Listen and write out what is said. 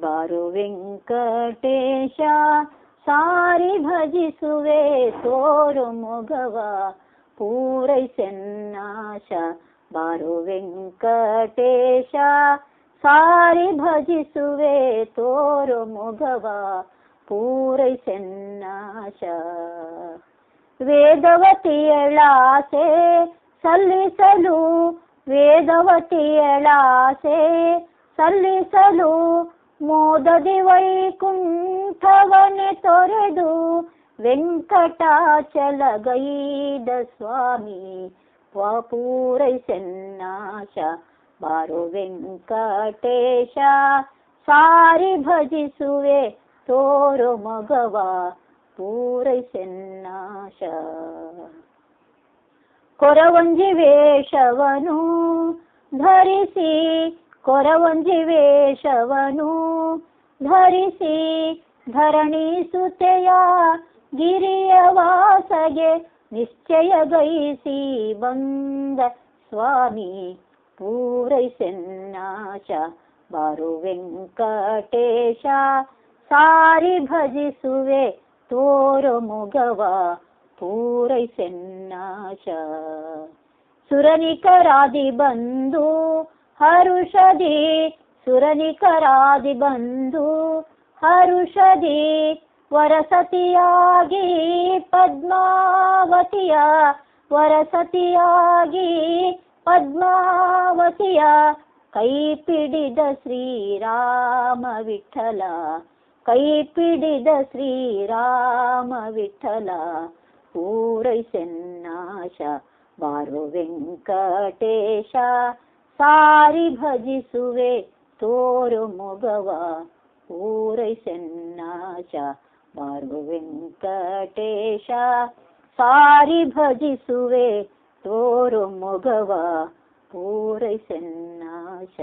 ಬಾರು ವೆಂಕಟೇಶ ಸಾರಿ ಭಜಿಸುವೆ ತೋರು ಮೊಗವ ಪೂರೈಸೆನ್ನಾಶ ಬಾರು ವೆಂಕಟೇಶ ಸಾರಿ ಭಜಿಸುವೆ ತೋರು ಮೊಗವ ಪೂರೈಸೆನ್ನಾಶ ವೇದವತಿಯಳಾಸೆ ಸಲ್ಲಿಸಲು ವೇದವತಿಯಳಾಸೆ ಸಲ್ಲಿಸಲು ಮೋದದಿ ವೈಕುಂಠವನೆ ತೊರೆದು ವೆಂಕಟಾಚಲಗೈದ ಸ್ವಾಮಿ. ಪೂರೈಸನ್ನಾಶ ಬಾರು ವೆಂಕಟೇಶ. ಸಾರಿ ಭಜಿಸುವೆ, ತೋರು ಮಗವ ಪೂರೈಸನ್ನಾಶ ಕೊರವಂಜಿ ವೇಷವನು ಧರಿಸಿ ಕೊರವಂಜಿ ವೇಷವನು ಧರಿಸಿ ಧರಣಿ ಸುತೆಯ ಗಿರಿಯ ವಾಸಗೆ ನಿಶ್ಚಯ ಗೈಸಿ ಬಂದ ಸ್ವಾಮಿ ಪೂರೈಸೆನ್ನಾಶ ಬಾರು ವೆಂಕಟೇಶ ಸಾರಿ ಭಜಿಸುವೆ ತೋರು ಮುಗವ ಪೂರೈಸೆನ್ನಾಶ ಸುರನಿಕರಾದಿ ಬಂದು ಹರುಷದಿ ಸುರನಿಕರಾದಿ ಬಂದು ಹರುಷದಿ ವರಸತಿಯಾಗಿ ಪದ್ಮಾವತಿಯ ವರಸತಿಯಾಗಿ ಪದ್ಮಾವತಿಯ ಕೈ ಪಿಡಿದ ಶ್ರೀರಾಮ ವಿಠಲ, ಕೈ ಪಿಡಿದ ಶ್ರೀರಾಮ ವಿಠಲ. ಪೂರೈಸೆನ್ನಾಶ ಬಾರು ವೆಂಕಟೇಶ ಸಾರಿ ಭಜಿಸುವೆ ತೋರು ಮೊಗವ ಪೂರೈಸೆನ್ನಾಶ ಬಾರು ವೆಂಕಟೇಶ ಸಾರಿ ಭಜಿಸುವೆ ತೋರು ಮೊಗವ ಪೂರೈಸೆನ್ನಾಶ